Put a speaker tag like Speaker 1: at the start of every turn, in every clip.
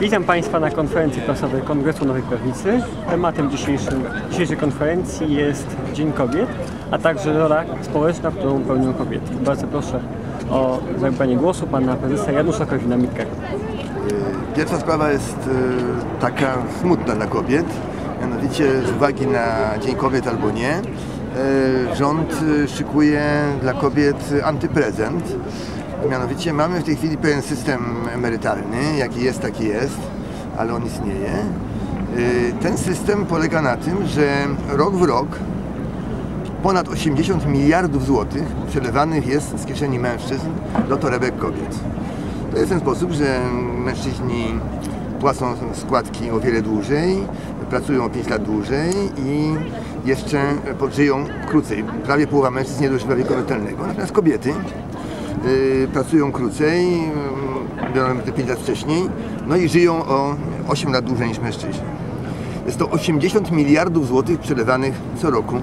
Speaker 1: Witam Państwa na konferencji prasowej Kongresu Nowej Prawicy. Tematem dzisiejszej konferencji jest Dzień Kobiet, a także rola społeczna, którą pełnią kobiety. Bardzo proszę o zabranie głosu pana prezesa Janusza Korwina-Mikkego.
Speaker 2: Pierwsza sprawa jest e, taka smutna dla kobiet, mianowicie z uwagi na Dzień Kobiet albo nie, e, rząd e, szykuje dla kobiet antyprezent. Mianowicie mamy w tej chwili pewien system emerytalny, jaki jest, taki jest, ale on istnieje. E, Ten system polega na tym, że rok w rok ponad 80 miliardów złotych przelewanych jest z kieszeni mężczyzn do torebek kobiet. To jest ten sposób, że mężczyźni płacą składki o wiele dłużej, pracują o 5 lat dłużej i jeszcze żyją krócej. Prawie połowa mężczyzn nie dożywa wieku emerytalnego. Natomiast kobiety y, pracują krócej, y, biorą te 5 lat wcześniej, no i żyją o 8 lat dłużej niż mężczyźni. Jest to 80 miliardów złotych przelewanych co roku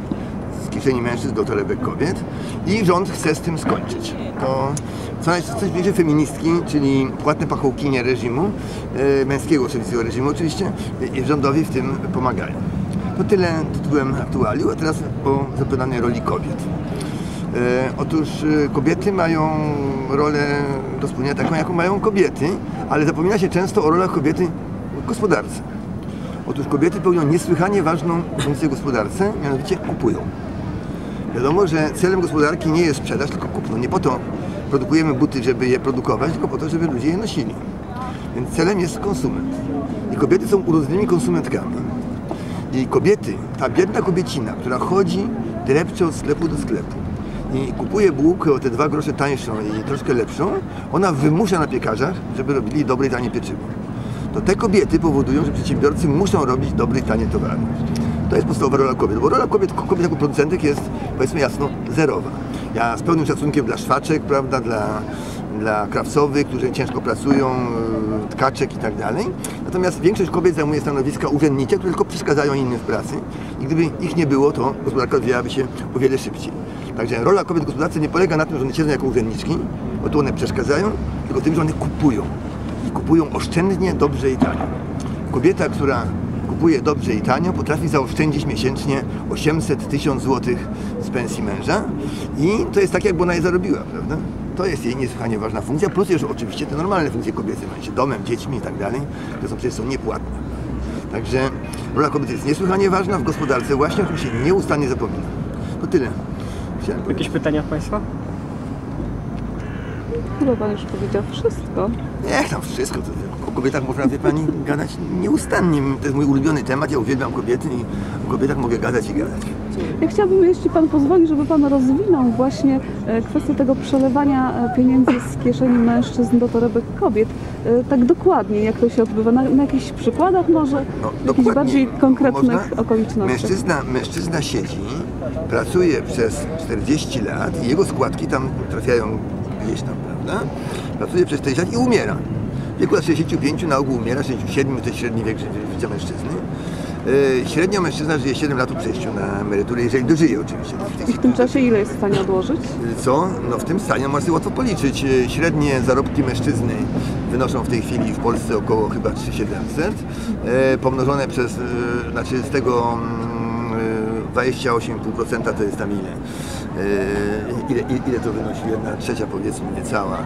Speaker 2: z kieszeni mężczyzn do torebek kobiet i rząd chce z tym skończyć. To co najczęściej coś bliżej feministki, czyli płatne pachołkinie reżimu, e, męskiego oczywiście reżimu oczywiście, rządowi w tym pomagają. To tyle tytułem aktualiu, a teraz o zapytanej roli kobiet. E, Otóż e, kobiety mają rolę do spełnienia taką, jaką mają kobiety, ale zapomina się często o rolach kobiety w gospodarce. Otóż kobiety pełnią niesłychanie ważną funkcję w gospodarce, mianowicie kupują. Wiadomo, że celem gospodarki nie jest sprzedaż, tylko kupno. Nie po to produkujemy buty, żeby je produkować, tylko po to, żeby ludzie je nosili. Więc celem jest konsument. I kobiety są urodzonymi konsumentkami. I kobiety, ta biedna kobiecina, która chodzi, drepcze od sklepu do sklepu i kupuje bułkę o te dwa grosze tańszą i troszkę lepszą, ona wymusza na piekarzach, żeby robili dobre tanie pieczywo. To te kobiety powodują, że przedsiębiorcy muszą robić dobre tanie towary. To jest podstawowa rola kobiet, bo rola kobiet, kobiet jako producentek jest, powiedzmy jasno, zerowa. Ja z pełnym szacunkiem dla szwaczek, prawda, dla, dla krawcowych, którzy ciężko pracują, yy, tkaczek i tak dalej. Natomiast większość kobiet zajmuje stanowiska urzędnicze, które tylko przeszkadzają innym w pracy. I gdyby ich nie było, to gospodarka rozwijałaby się o wiele szybciej. Także rola kobiet w gospodarce nie polega na tym, że one siedzą jako urzędniczki, bo tu one przeszkadzają, tylko tym, że one kupują. I kupują oszczędnie, dobrze i tanio. Kobieta, która kupuje dobrze i tanio, potrafi zaoszczędzić miesięcznie 800 tysiąc złotych z pensji męża i to jest tak, jakby ona je zarobiła, prawda? To jest jej niesłychanie ważna funkcja, plus jeszcze oczywiście te normalne funkcje kobiece, się domem, dziećmi i tak dalej, które są przecież są niepłatne. Także rola kobiety jest niesłychanie ważna w gospodarce, właśnie o czym się nieustannie zapomina. To tyle. Chciałem powiedzieć.
Speaker 1: Jakieś pytania od Państwa?
Speaker 3: Chyba pan już powiedział wszystko.
Speaker 2: Nie, tam wszystko. To, o kobietach można, wie pani, gadać nieustannie. To jest mój ulubiony temat, ja uwielbiam kobiety i o kobietach mogę gadać i gadać.
Speaker 3: Ja chciałabym, jeśli pan pozwoli, żeby pan rozwinął właśnie e, kwestię tego przelewania e, pieniędzy z kieszeni mężczyzn do torebek kobiet. E, Tak dokładnie, jak to się odbywa? Na, na jakichś przykładach może?
Speaker 2: No,
Speaker 3: jakichś bardziej konkretnych
Speaker 2: Można?
Speaker 3: okolicznościach?
Speaker 2: Mężczyzna, mężczyzna siedzi, pracuje przez 40 lat i jego składki tam trafiają gdzieś tam, prawda? Pracuje przez 40 lat i umiera. Wieku lat 65 na ogół umiera, 67 to jest średni wiek ży- życia mężczyzny. Yy, Średnio mężczyzna żyje 7 lat po przejściu na emeryturę, jeżeli dożyje oczywiście.
Speaker 3: I w tym czasie ile jest w stanie odłożyć?
Speaker 2: Co? No w tym stanie można sobie łatwo policzyć. E, Średnie zarobki mężczyzny wynoszą w tej chwili w Polsce około chyba 3700, e, pomnożone przez, e, znaczy z tego mm, e, 28,5% to jest tam ile? E, ile, ile? To wynosi? Jedna trzecia powiedzmy, niecała.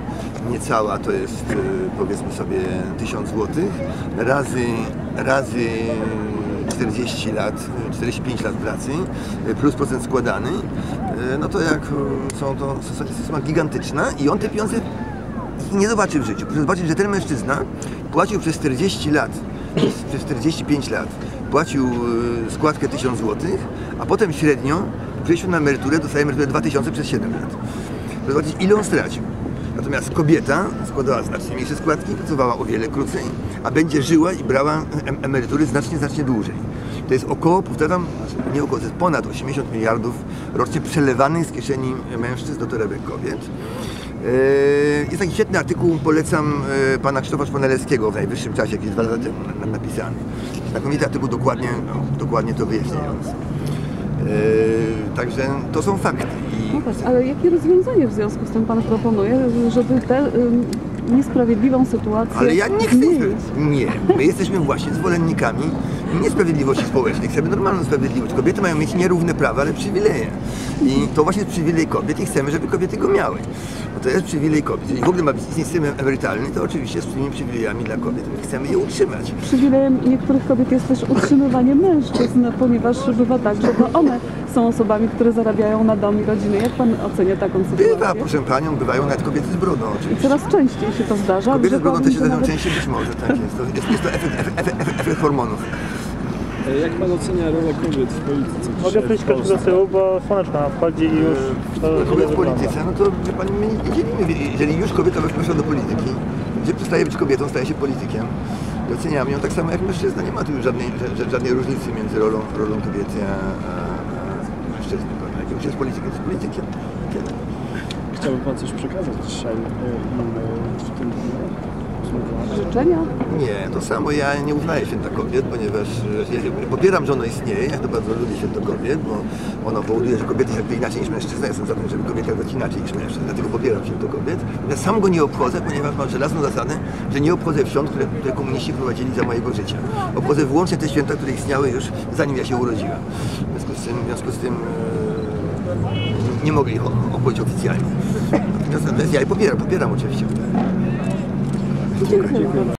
Speaker 2: Niecała to jest e, powiedzmy sobie 1000 zł razy, razy 40 lat, 45 lat pracy plus procent składany, e, no to jak są to suma gigantyczna i on te pieniądze nie zobaczy w życiu. Proszę zobaczyć, że ten mężczyzna płacił przez 40 lat, przez- przez 45 lat płacił składkę 1000 zł, a potem średnio po przejściu na emeryturę dostaje emeryturę 2000 przez 7 lat. Proszę zobaczyć, ile on stracił. Natomiast kobieta składała znacznie mniejsze składki, pracowała o wiele krócej, a będzie żyła i brała em- emerytury znacznie, znacznie dłużej. To jest około, powtarzam, znaczy nie około, to jest ponad 80 miliardów rocznie przelewanych z kieszeni mężczyzn do torebek kobiet. Eee, Jest taki świetny artykuł, polecam e, pana Krzysztofa Szponelewskiego w najwyższym czasie, jakieś dwa lata temu na- napisany. Znakomity artykuł dokładnie, no, dokładnie to wyjaśniający. Eee, Także to są fakty. I
Speaker 3: No tak, ale jakie rozwiązanie w związku z tym pan proponuje, żeby te niesprawiedliwą sytuację
Speaker 2: Ale ja nie chcę.
Speaker 3: zmienić.
Speaker 2: Nie. My jesteśmy właśnie zwolennikami niesprawiedliwości społecznej. Chcemy normalną sprawiedliwość. Kobiety mają mieć nierówne prawa, ale przywileje. I to właśnie jest przywilej kobiet i chcemy, żeby kobiety go miały. Bo to jest przywilej kobiet. Jeżeli w ogóle ma istnieć system emerytalny, to oczywiście z tymi przywilejami dla kobiet. My chcemy je utrzymać.
Speaker 3: Przywilejem niektórych kobiet jest też utrzymywanie mężczyzn, ponieważ bywa tak, że to one są osobami, które zarabiają na dom i rodzinę. Jak pan ocenia taką sytuację?
Speaker 2: Bywa, proszę panią, bywają nawet kobiety z brodą
Speaker 3: I
Speaker 2: oczywiście.
Speaker 3: coraz częściej się to zdarza.
Speaker 2: Kobiety z brodą też się zdarzają
Speaker 3: nawet-
Speaker 2: częściej, być może, tak jest. To jest, jest to efekt, efekt, efekt, efekt, efekt hormonów.
Speaker 4: E, Jak pan ocenia rolę kobiet w polityce?
Speaker 5: Mogę
Speaker 4: w
Speaker 5: troszkę do tyłu, bo słoneczko nam wchodzi i już to
Speaker 2: Kobiet w polityce, no to wie pani, my nie dzielimy. Jeżeli już kobieta weszła do polityki, gdzie przestaje być kobietą, staje się politykiem i oceniamy ją tak samo jak mężczyzna. Nie ma tu już żadnej, żadnej różnicy między rolą, rolą kobiety a mężczyzny. prawda? Jak już jest politykiem, to jest politykiem.
Speaker 4: Chciałby pan coś przekazać dzisiaj e, e, w tym dniu?
Speaker 3: Życzenia?
Speaker 2: Nie, to samo ja nie uznaję święta kobiet, ponieważ e, popieram, że ono istnieje, ja to bardzo lubię święto kobiet, bo ono powoduje, że kobiety się jakby inaczej niż mężczyzna. Jestem za tym, żeby kobiety jakoś inaczej niż mężczyzn, dlatego popieram święto kobiet. Ja sam go nie obchodzę, ponieważ mam żelazną zasadę, że nie obchodzę świąt, które, które komuniści wprowadzili za mojego życia. Obchodzę wyłącznie te święta, które istniały już zanim ja się urodziłem. W związku z tym, w związku z tym e, nie mogę ich o- obchodzić oficjalnie. Natomiast ja je popieram, popieram oczywiście.
Speaker 3: Dziękuję.